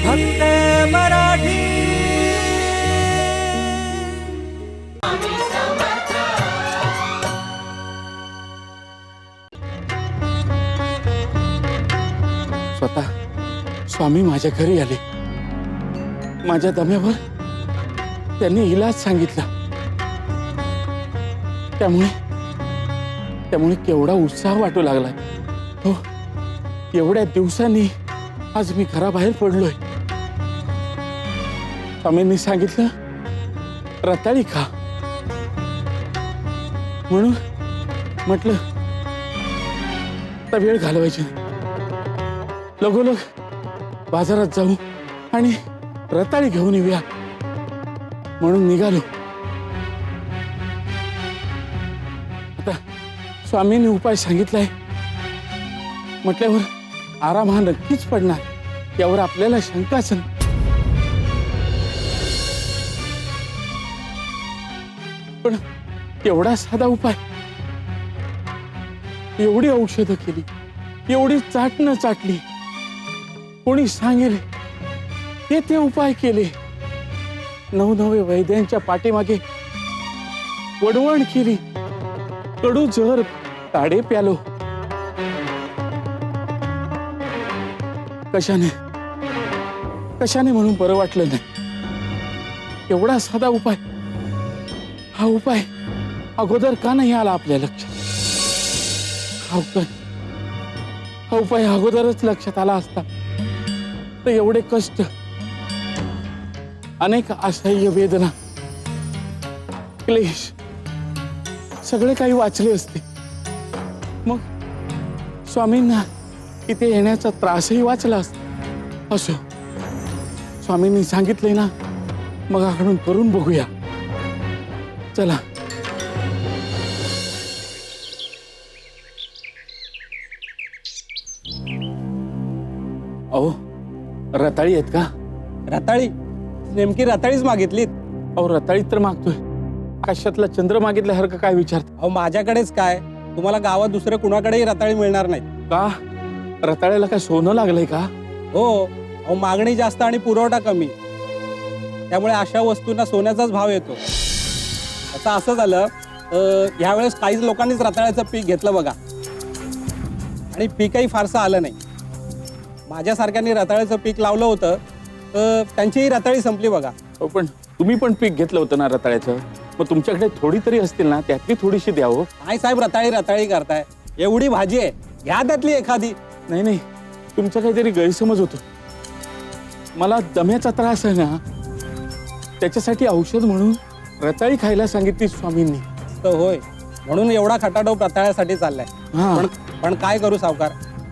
फक्त मराठी. स्वतः स्वामी माझ्या घरी आले. माझ्या दम्यावर त्यांनी इलाज सांगितला. त्यामुळे त्यामुळे केवढा उत्साह वाटू लागलाय. हो एवढ्या दिवसांनी आज मी घराबाहेर पडलोय. स्वामींनी सांगितलं. रताळी खा म्हणून म्हटलं आता वेळ घालवायची. लगोलग बाजारात जाऊ आणि रताळी घेऊन येऊया. म्हणून निघालो. आता स्वामींनी उपाय सांगितलाय. म्हटल्यावर आराम हा नक्कीच पडणार. यावर आपल्याला शंकाच नाही एवढा साधा उपाय. एवढी औषधं केली. एवढी चाटणं चाटली. कोणी सांगेल? ते ते उपाय केले. नवनवे वैद्यांच्या पाठीमागे वडवण केली. कडू जहर ताडे प्यालो. कशाने? कशाने म्हणून बरं वाटलं नाही? एवढा साधा उपाय. हा उपाय अगोदर का नाही आला आपल्या लक्षात? हा उपाय हा उपाय अगोदरच लक्षात आला असता. तर एवढे कष्ट अनेक असह्य वेदना क्लेश सगळे काही वाचले असते. मग स्वामींना इथे येण्याचा त्रासही वाचला असता. असो. स्वामींनी सांगितले ना मग आकडून करून बघूया. चला. अहो रताळी आहेत का? रताळी? नेमकी रताळीच मागितलीत. अहो रताळी तर मागतोय. आकाशातला चंद्र मागितल्यासारखं काय विचारत अहो माझ्याकडेच काय? तुम्हाला गावात दुसरं कुणाकडेही रताळी मिळणार नाही. का? रताळ्याला काय सोनं लागलंय का? हो. अहो मागणी जास्त आणि पुरवठा कमी. त्यामुळे अशा वस्तूंना सोन्याचाच भाव येतो. आता असं झालं अं, ह्यावेळेस काहीच लोकांनीच रताळ्याचं पीक घेतलं बघा. आणि पीकही फारसं आलं नाही. माझ्यासारख्यानी रताळ्याचं पीक लावलं होतं तर त्यांचीही रताळी संपली बघा. अहो पण तुम्ही पण पीक घेतलं होतं ना रताळ्याचं? मग तुमच्याकडे थोडी तरी असतील ना त्यातली थोडीशी द्या हो. काय साहेब रताळी रताळी करताय. एवढी भाजी आहे घ्या त्यातली एखादी. नाही नाही. तुमचा काहीतरी गैरसमज होतो. मला दम्याचा त्रास आहे ना. त्याच्यासाठी औषध म्हणून रताळी खायला सांगितली स्वामींनी. तर होय म्हणून एवढा खटाटोप रताळ्यासाठी चाललाय. हा. पण पण काय करू सावकार?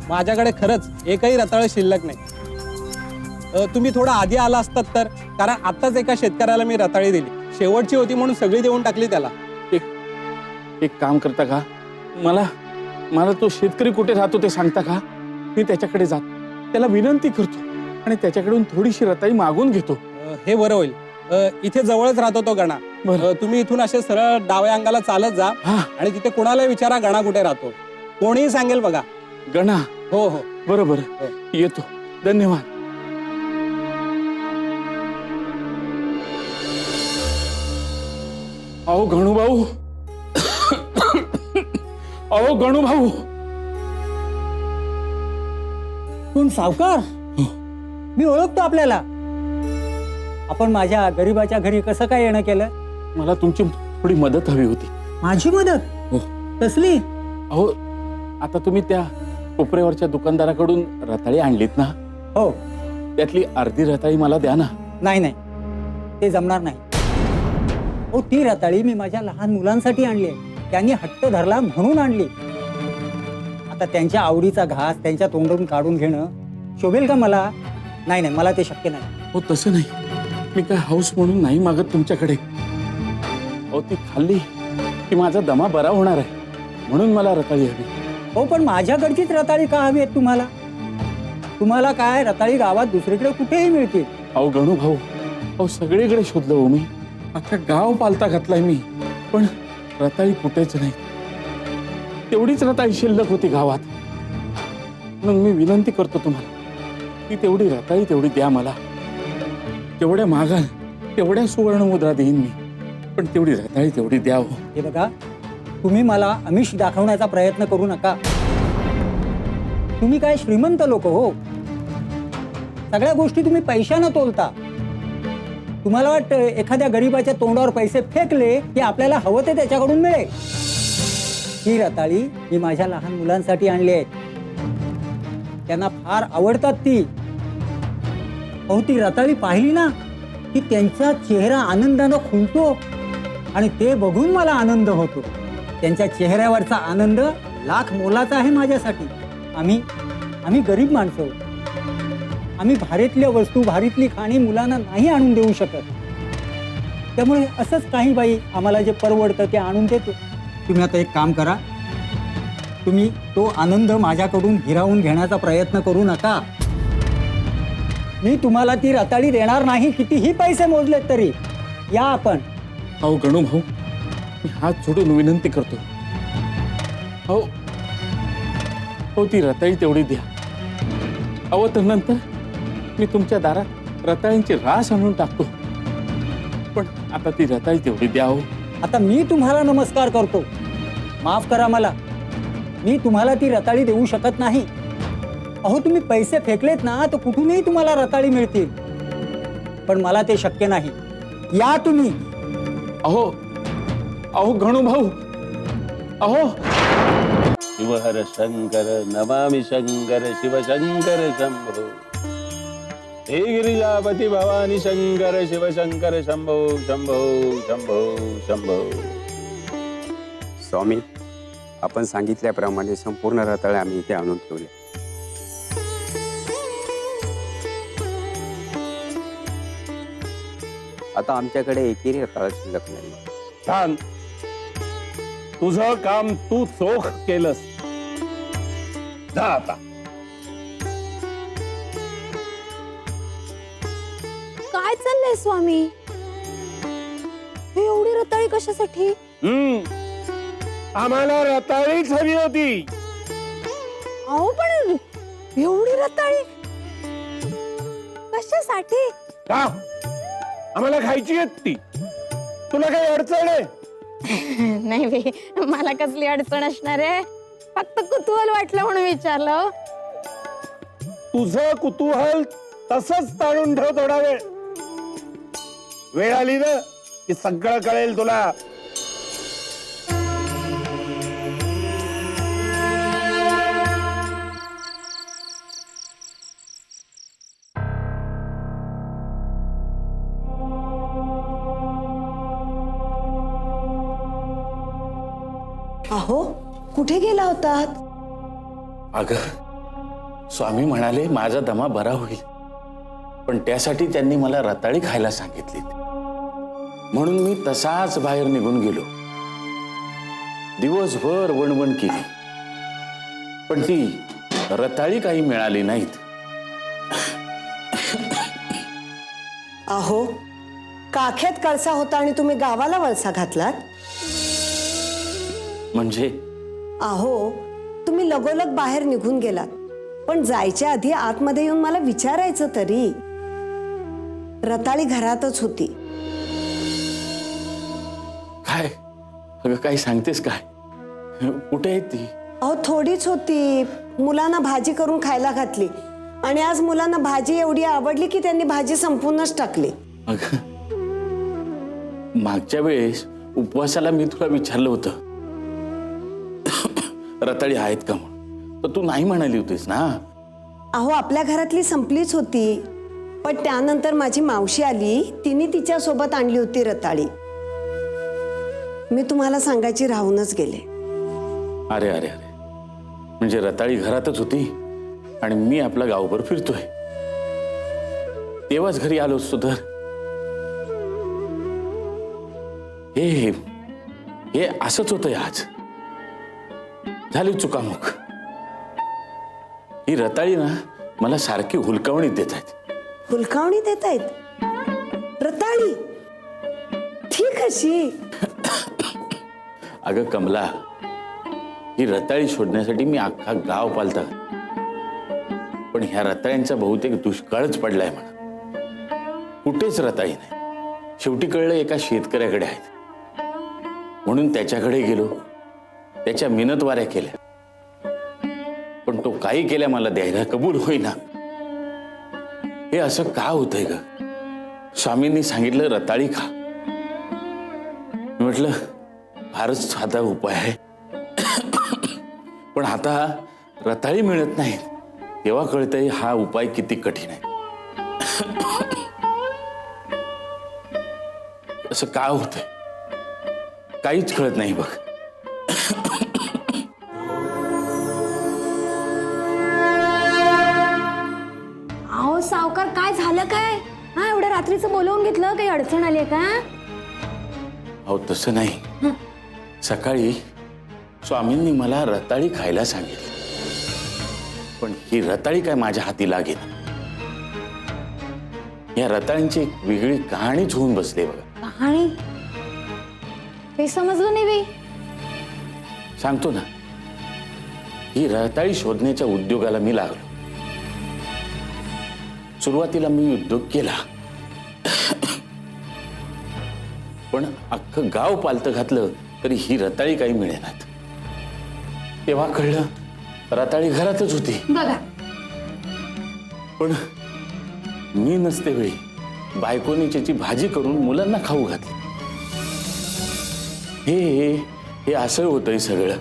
माझ्याकडे खरंच एकही रताळ शिल्लक नाही. तुम्ही थोडा आधी आला असतात तर कारण आत्ताच एका शेतकऱ्याला मी रताळी दिली. शेवटची होती म्हणून सगळी देऊन टाकली त्याला. एक एक काम करता का? मला मला तो शेतकरी कुठे राहतो ते सांगता का? मी त्याच्याकडे जात त्याला विनंती करतो आणि त्याच्याकडून थोडीशी रताळी मागून घेतो. हे बरं होईल. इथे जवळच राहतो तो गणा. तुम्ही इथून असे सरळ डाव्या अंगाला चालत जा आणि तिथे कोणाला विचारा गणा कुठे राहतो. कोणीही सांगेल बघा. गणा हो हो. बरोबर. हो. येतो. धन्यवाद. अहो गणू भाऊ अहो गणू भाऊ कोण सावकार? मी ओळखतो आपल्याला. आपण माझ्या गरीबाच्या घरी कसं काय येणं केलं? मला तुमची थोडी मदत हवी होती. माझी मदत? हो. कसली? अहो आता तुम्ही त्या कोपऱ्यावरच्या दुकानदाराकडून रताळी आणलीत ना? हो. त्यातली अर्धी रताळी मला द्या ना. नाही नाही. ते जमणार नाही. हो ती रताळी मी माझ्या लहान मुलांसाठी आणली आहे. त्यांनी हट्ट धरला म्हणून आणली. आता त्यांच्या आवडीचा घास त्यांच्या तोंडून काढून घेणं शोभेल का मला? नाही नाही मला ते शक्य नाही. हो तसं नाही. मी काय हाऊस म्हणून नाही मागत तुमच्याकडे. अहो ती खाल्ली. की माझा दमा बरा होणार आहे. म्हणून मला रताळी हवी. हो पण माझ्याकडचीच रताळी का हवी आहेत तुम्हाला? तुम्हाला काय रताळी गावात दुसरीकडे कुठेही मिळतील? अहो गणू भाऊ अहो सगळीकडे शोधलं हो मी. अख्खा गाव पालता घातलाय मी पण रताळी कुठेच नाही. तेवढीच रताळी शिल्लक होती गावात. म्हणून मी विनंती करतो तुम्हाला ती तेवढी रताळी तेवढी द्या मला. जेवढ्या मागाल तेवढ्या सुवर्ण मुद्रा देईन मी पण तेवढी रताळी तेवढी द्या हो. हे बघा तुम्ही मला अमिष दाखवण्याचा प्रयत्न करू नका. तुम्ही काय श्रीमंत लोक हो? सगळ्या गोष्टी तुम्ही पैशानं तोलता. तुम्हाला वाटतं एखाद्या गरीबाच्या तोंडावर पैसे फेकले की आपल्याला हवं ते त्याच्याकडून मिळेल. ही रताळी मी माझ्या लहान मुलांसाठी आणली आहे. त्यांना फार आवडतात ती. अहो ती रताळी पाहिली ना की त्यांचा चेहरा आनंदानं खुलतो आणि ते बघून मला आनंद होतो. त्यांच्या चेहऱ्यावरचा आनंद लाख मोलाचा आहे माझ्यासाठी. आम्ही आम्ही गरीब माणसं. आम्ही भारीतल्या वस्तू भारीतली खाणी मुलांना नाही आणून देऊ शकत. त्यामुळे असंच काही बाई आम्हाला जे परवडतं ते आणून देतो. तुम्ही आता एक काम करा. तुम्ही तो आनंद माझ्याकडून हिरावून घेण्याचा प्रयत्न करू नका. मी तुम्हाला ती रताळी देणार नाही कितीही पैसे मोजलेत तरी. या आपण. अहो गणू भाऊ. मी हात जोडून विनंती करतो. अहो हो ती रताळी तेवढी द्या. अहो तर नंतर मी तुमच्या दारात रताळींची रास आणून टाकतो. पण आता ती रताळी तेवढी द्या हो. आता मी तुम्हाला नमस्कार करतो. माफ करा मला. मी तुम्हाला ती रताळी देऊ शकत नाही. अहो तुम्ही पैसे फेकलेत ना तर कुठूनही तुम्हाला रताळी मिळतील. पण मला ते शक्य नाही. या तुम्ही. अहो अहो गणू भाऊ. अहो. शिवहर शंकर नमामि शंकर शिवशंकर शंभो. हे गिरिजापती भवानी शंकर शिवशंकर शंभो शंभो शंभो शंभो. स्वामी आपण सांगितल्याप्रमाणे संपूर्ण रताळे आम्ही इथे आणून ठेवले. आता आमच्याकडे एकही रताळा शिल्लक नाही छान तुझं काम तू चोख केलंस. जा आता. काय चाललंय स्वामी? हे एवढी रताळी कशासाठी? हम्म. आम्हाला रताळीच हवी होती. अहो पण एवढी रताळी? कशासाठी? का आम्हाला खायची आहेत ती. तुला काही अडचण आहे? नाही बे मला कसली अडचण असणार आहे? फक्त कुतूहल वाटलं म्हणून विचारलं हो. तुझं कुतूहल तसंच ताणून ठेव थोडा वेळ. वेळ आली ना की सगळं कळेल तुला. कुठे गेला होतात? अग स्वामी म्हणाले माझा दमा बरा होईल. पण त्यासाठी त्यांनी मला रताळी खायला सांगितली म्हणून मी तसाच बाहेर निघून गेलो. दिवसभर वणवण केली. पण ती रताळी काही मिळाली नाहीत. अहो काखेत कळसा होता आणि तुम्ही गावाला वळसा घातलात? म्हणजे अहो तुम्ही लगोलग बाहेर निघून गेलात. पण जायच्या आधी आतमध्ये येऊन मला विचारायचं तरी. रताळी घरातच होती. काय? अगं काही सांगतेस काय? कुठे आहे ती? अहो थोडीच होती. मुलांना भाजी करून खायला घातली. आणि आज मुलांना भाजी एवढी आवडली की त्यांनी भाजी संपूर्णच टाकली. अगं मागच्या वेळेस उपवासाला मी तुला विचारलं होतं. रताळी आहेत का म्हणून? तर तू नाही म्हणाली होतीस ना? अहो आपल्या घरातली संपलीच होती. पण त्यानंतर माझी मावशी आली तिने तिच्या सोबत आणली होती रताळी. मी तुम्हाला सांगायची राहूनच गेले. अरे अरे अरे. म्हणजे रताळी घरातच होती आणि मी आपला गावभर फिरतोय. तेव्हाच घरी आलो असतो तर? हे हे असंच होतंय आज. झाली चुकामुक ही रताळी ना मला सारखी हुलकावणी देत आहेत. हुलकावणी देत आहेत? रताळी? ठीक अशी. अगं कमला ही रताळी शोधण्यासाठी मी अख्खा गाव पालता. पण ह्या रताळ्यांचा बहुतेक दुष्काळच पडलाय म्हणा. कुठेच रताळी नाही. शेवटी कळलं एका शेतकऱ्याकडे आहेत. म्हणून त्याच्याकडे गेलो. त्याच्या मिनतवाऱ्या केल्या. पण तो काही केल्या मला द्यायला कबूल होईना. हे असं का होतंय ग? स्वामींनी सांगितलं रताळी खा. म्हटलं फारच साधा उपाय आहे. पण आता रताळी मिळत नाही. तेव्हा कळतंय हा उपाय किती कठीण आहे. असं का होतंय? काहीच कळत नाही बघ. अहो सावकार काय झालं काय? हा एवढ्या रात्रीचं बोलवून घेतलं काही अडचण आली का? अहो तसं नाही. सकाळी स्वामींनी मला रताळी खायला सांगितली. पण ही रताळी काय माझ्या हाती लागेल? या रताळींची एक वेगळी कहाणीच होऊन बसली बघा. कहाणी? हे समजलं नाही बाई. सांगतो ना. ही रताळी शोधण्याच्या उद्योगाला मी लागलो. सुरुवातीला मी उद्योग केला. पण अख्खं गाव पालतं घातलं तरी ही रताळी काही मिळेनात. तेव्हा कळलं रताळी घरातच होती. बघा. पण मी नसते वेळी बायकोने त्याची भाजी करून मुलांना खाऊ घातली. हे हे असं होतंय सगळं.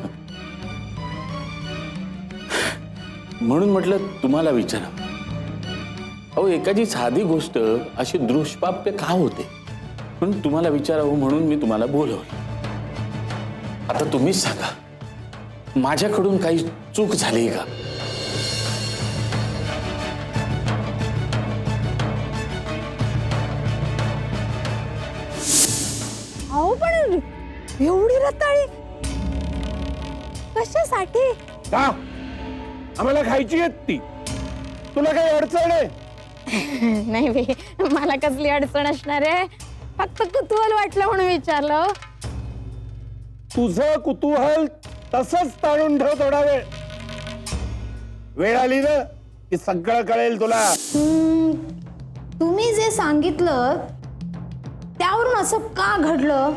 म्हणून म्हटलं तुम्हाला विचारा. अहो एखादी साधी गोष्ट अशी दृष्पाप्य का होते? म्हणून तुम्हाला विचारावं म्हणून मी तुम्हाला बोलवलं. आता तुम्हीच सांगा माझ्याकडून काही चूक झाली का? एवढी रताळी. कशासाठी? का आम्हाला खायची आहेत ती. तुला काही अडचण आहे? नाही बाई मला कसली अडचण असणार आहे? फक्त कुतूहल वाटलं म्हणून विचारलं. हो. तुझं कुतूहल तसंच ताणून ठेव थोडा वेळ. वेळ आली ना की सगळं कळेल तुला. तुम्ही जे सांगितलं त्यावरून असं का घडलं?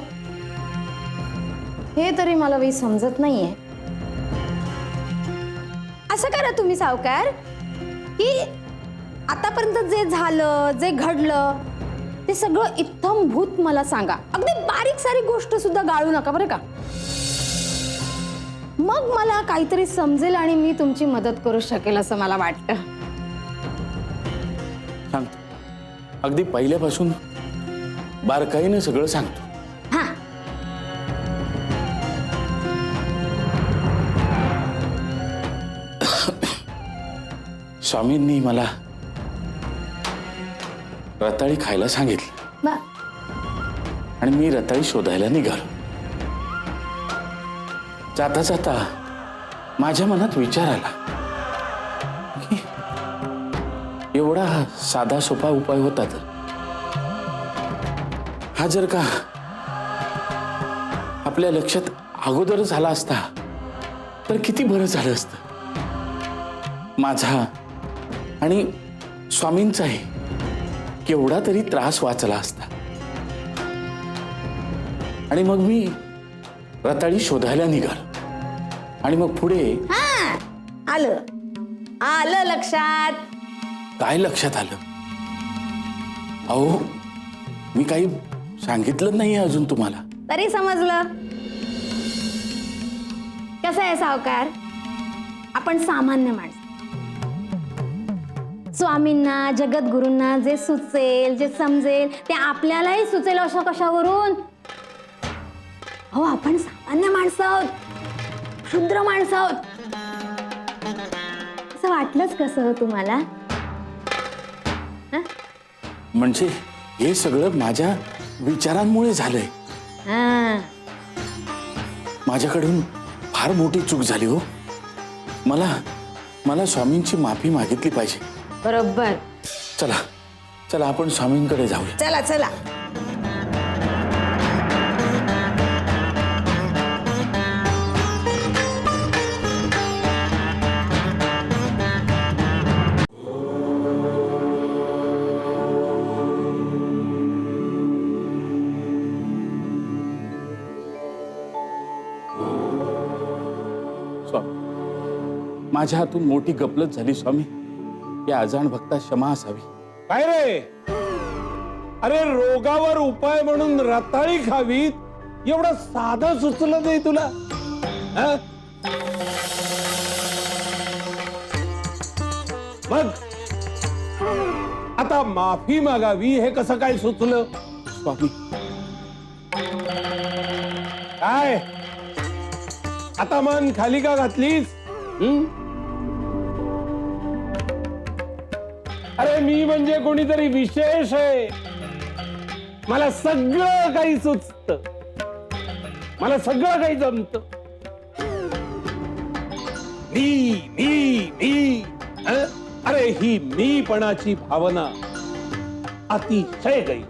हे तरी मला काही समजत नाहीये. असं करा तुम्ही सावकार. की आतापर्यंत जे झालं जे घडलं ते सगळं इत्थम भूत मला सांगा. अगदी बारीक सारी गोष्ट सुद्धा गाळू नका बरं का? मग मला काहीतरी समजेल आणि मी तुमची मदत करू शकेल असं मला वाटतं. सांगतो. अगदी पहिल्यापासून बारकाईनं सगळं सांगतो. स्वामींनी मला रताळी खायला सांगितलं. बा आणि मी रताळी शोधायला निघालो. जाता जाता माझ्या मनात विचार आला की एवढा साधा सोपा उपाय होता तर. हा जर का आपल्या लक्षात अगोदर झाला असता तर किती बरं झालं असतं. माझा आणि स्वामींचाही केवढा तरी त्रास वाचला असता. आणि मग मी रताळी शोधायला निघालो. आणि मग पुढे हा आलं. आलं लक्षात. काय लक्षात आलं? अहो मी काही सांगितलं नाही अजून तुम्हाला. तरी समजलं. कसं आहे सावकार? आपण सामान्य माणसं. स्वामींना जगद्गुरूंना जे सुचेल जे समजेल ते आपल्यालाही सुचेल अशा कशावरून? हो आपण सामान्य माणसं आहोत. क्षुद्र माणसं आहोत. असं वाटलंच कसं हो तुम्हाला? हं? म्हणजे हे सगळं माझ्या विचारांमुळे झालंय. हा. माझ्याकडून फार मोठी चूक झाली हो. मला मला स्वामींची माफी मागितली पाहिजे. बरोबर. चला चला आपण स्वामींकडे जाऊया. चला चला. माझ्या हातून मोठी गपलत झाली स्वामी. या अजाण भक्ता क्षमा असावी. काय रे? अरे रोगावर उपाय म्हणून रताळी खावीत? एवढं साधं सुचलं नाही तुला? हं? मग? आता माफी मागावी हे कसं काय सुचलं? स्वामी. काय? आता मन खाली का घातलीस? हं? मी म्हणजे कोणीतरी विशेष आहे. मला सगळं काही सुचत. मला सगळं काही जमत. मी मी मी अरे ही मीपणाची भावना अतिशय गई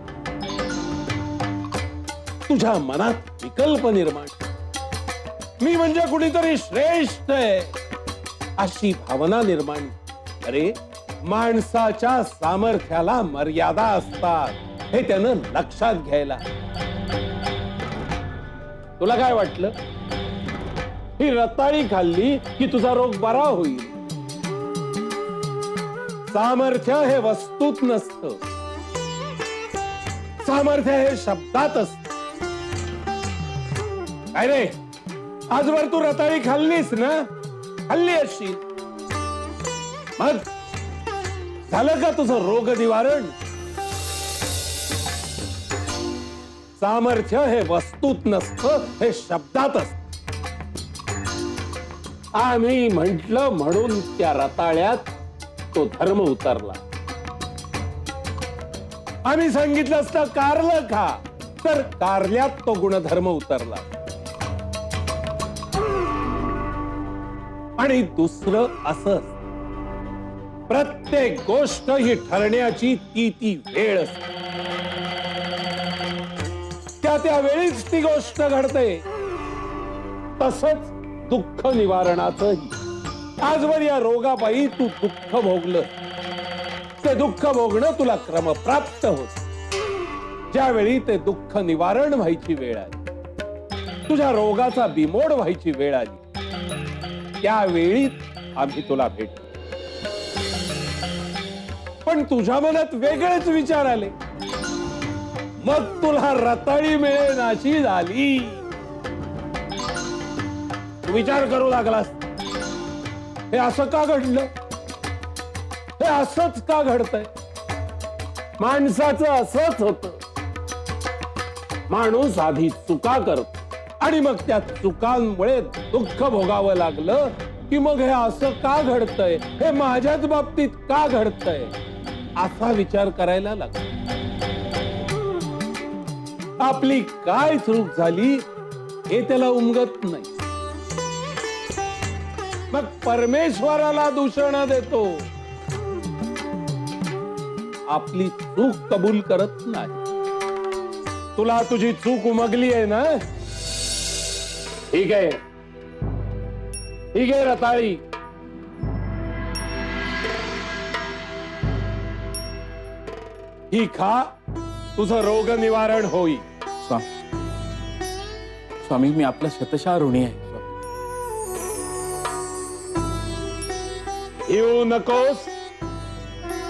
तुझ्या मनात विकल्प निर्माण. मी म्हणजे कुणीतरी श्रेष्ठ आहे. अशी भावना निर्माण. अरे माणसाच्या सामर्थ्याला मर्यादा असतात. हे त्यानं लक्षात घ्यायला तुला काय वाटलं? ही रताळी खाल्ली की तुझा रोग बरा होईल. सामर्थ्य हे वस्तूत नसत. सामर्थ्य हे शब्दात असत. काय रे? आजवर तू रताळी खाल्लीस ना? खाल्ली असशील. मग? झालं का तुझं रोग निवारण? सामर्थ्य हे वस्तूत नसतं हे शब्दात असत आम्ही म्हंटल म्हणून त्या रताळ्यात तो धर्म उतरला. आम्ही सांगितलं असतं कारलं खा. तर कारल्यात तो गुणधर्म उतरला. आणि दुसरं असं प्रत्येक गोष्ट ही ठरण्याची ती ती वेळ असते. त्या त्या वेळीच ती गोष्ट घडते. तसंच दुःख निवारणाचंही. आजवर या रोगापायी तू दुःख भोगलं. ते दुःख भोगणं तुला क्रमप्राप्त होत. ज्यावेळी ते दुःख निवारण व्हायची वेळ आली. तुझ्या रोगाचा बिमोड व्हायची वेळ आली. त्यावेळी आम्ही तुला भेटतो पण तुझ्या मनात वेगळेच विचार आले. मग तुला रताळी मिळेनाशी झाली. विचार करू लागलास. हे असं का घडलं? हे असंच का घडतंय? माणसाचं असंच होत. माणूस आधी चुका करतो आणि मग त्या चुकांमुळे दुःख भोगावं लागलं की मग हे असं का घडतंय? हे माझ्याच बाबतीत का घडतंय? असा विचार करायला लागला. आपली काय चूक झाली हे त्याला उमगत नाही. मग परमेश्वराला दूषण देतो. आपली चूक कबूल करत नाही. तुला तुझी चूक उमगली आहे ना? ठीक आहे. ठीक आहे रताळी. ही खा तुझं रोग निवारण होईल स्वामी स्वामी मी आपला शतशः ऋणी आहे. येऊ नकोस.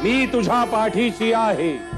मी तुझ्या पाठीशी आहे.